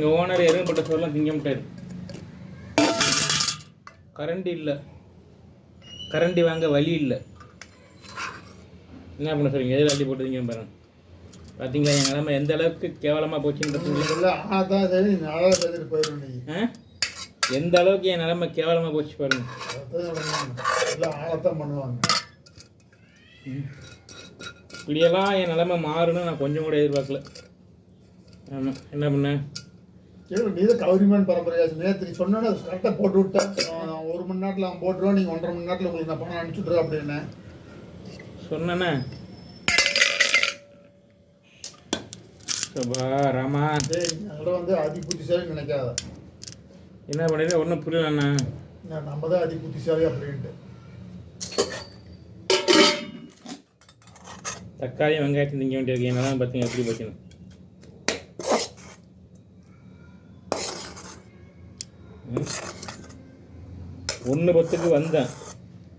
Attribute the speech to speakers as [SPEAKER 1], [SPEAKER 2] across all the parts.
[SPEAKER 1] எங்கள் ஓனர் எருங்கப்பட்ட சோறுலாம் திங்க முடியாது கரண்டி இல்லை. கரண்டி வாங்க வழி இல்லை. என்ன பண்ண சொல்றீங்க? எதில் அள்ளி போட்டு திங்க பாருங்க பார்த்தீங்களா என் நிலைமை எந்த அளவுக்கு கேவலமாக போச்சுன்னு எந்த அளவுக்கு என் நிலைமை கேவலமாக போச்சு பாருங்க. இப்படியெல்லாம் என் நிலைமை மாறுன்னு நான் கொஞ்சம் கூட எதிர்பார்க்கல. ஆமாம் என்ன பண்ணேன்
[SPEAKER 2] நீ தான் கௌரிமான் பரம்பரையாச்சு நேற்று நீ சொன்னோன்னு கரெக்டாக போட்டு விட்டேன் நான் ஒரு மணி நேரத்தில் அவன் போட்டுருவான் நீங்கள் ஒன்றரை மணி நேரத்தில் உங்களுக்கு நான் பணம் அனுப்பிச்சுட்றேன் அப்படின்னு.
[SPEAKER 1] சொன்னேனே. சபா ராமா.
[SPEAKER 2] சரி அதெல்லாம் வந்து அதி புத்திசாலி நினைக்காத.
[SPEAKER 1] என்ன பண்ணிடுறேன் ஒன்றும் புரியலண்ணா
[SPEAKER 2] நான் நம்ம தான் அதி புத்திசாலி அப்படின்ட்டு.
[SPEAKER 1] தக்காளி வெங்காயத்தையும் திங்க வேண்டியிருக்கு. என்னதான் பார்த்தீங்க எப்படி போச்சுன்னு ஒன்று பத்துக்கு வந்தேன்.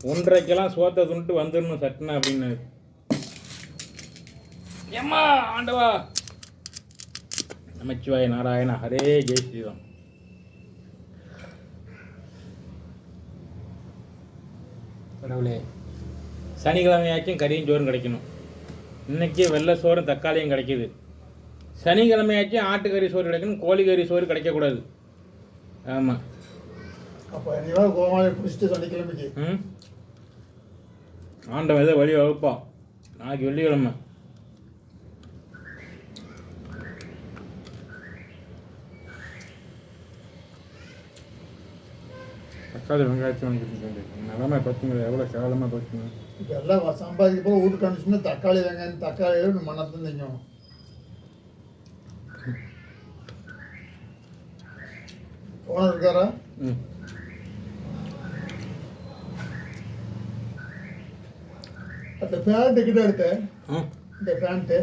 [SPEAKER 1] ஒன்றரைக்கெல்லாம் சோத்தை துண்டுட்டு வந்துடணும் சட்டுனா அப்படின்னு. ஏம்மா ஆண்டவா. நமச்சிவாய நாராயண ஹரே ஜெய் ஸ்ரீராம். கடவுளே. சனிக்கிழமையாச்சும் கறியும் சோறும் கிடைக்கணும். இன்னைக்கு வெள்ளை சோறும் தக்காளியும் கிடைக்குது. சனிக்கிழமையாச்சும் ஆட்டுக்கறி சோறு கிடைக்கணும் கோழிக்கறி சோறு கிடைக்கக்கூடாது. ஆமாம்
[SPEAKER 2] அப்போ நீவாக கோமாளி பிடிச்சிட்டு சனிக்கிழமைக்கு
[SPEAKER 1] ம்? ஆண்டவன் ஏதோ வழி வகுப்பான் நாளைக்கு வெள்ளிக்கிழமை. தக்காளி வெங்காயத்தை வாங்கிட்டு நிலமை பார்த்தீங்களா? எவ்வளோ கேவலமாக பார்த்தீங்க?
[SPEAKER 2] இப்போ எல்லாம் வ- சம்பாதிக்க போக வீட்டுக்கு அனுப்பிச்சுன்னா தக்காளி வெங்காயம் தக்காளி மண்ணத்தான் திங்கும் ஓனர் இருக்காரா அந்த ஃபேண்ட்டு கிட்ட எடுத்தேன். இந்த ஃபேண்ட்டு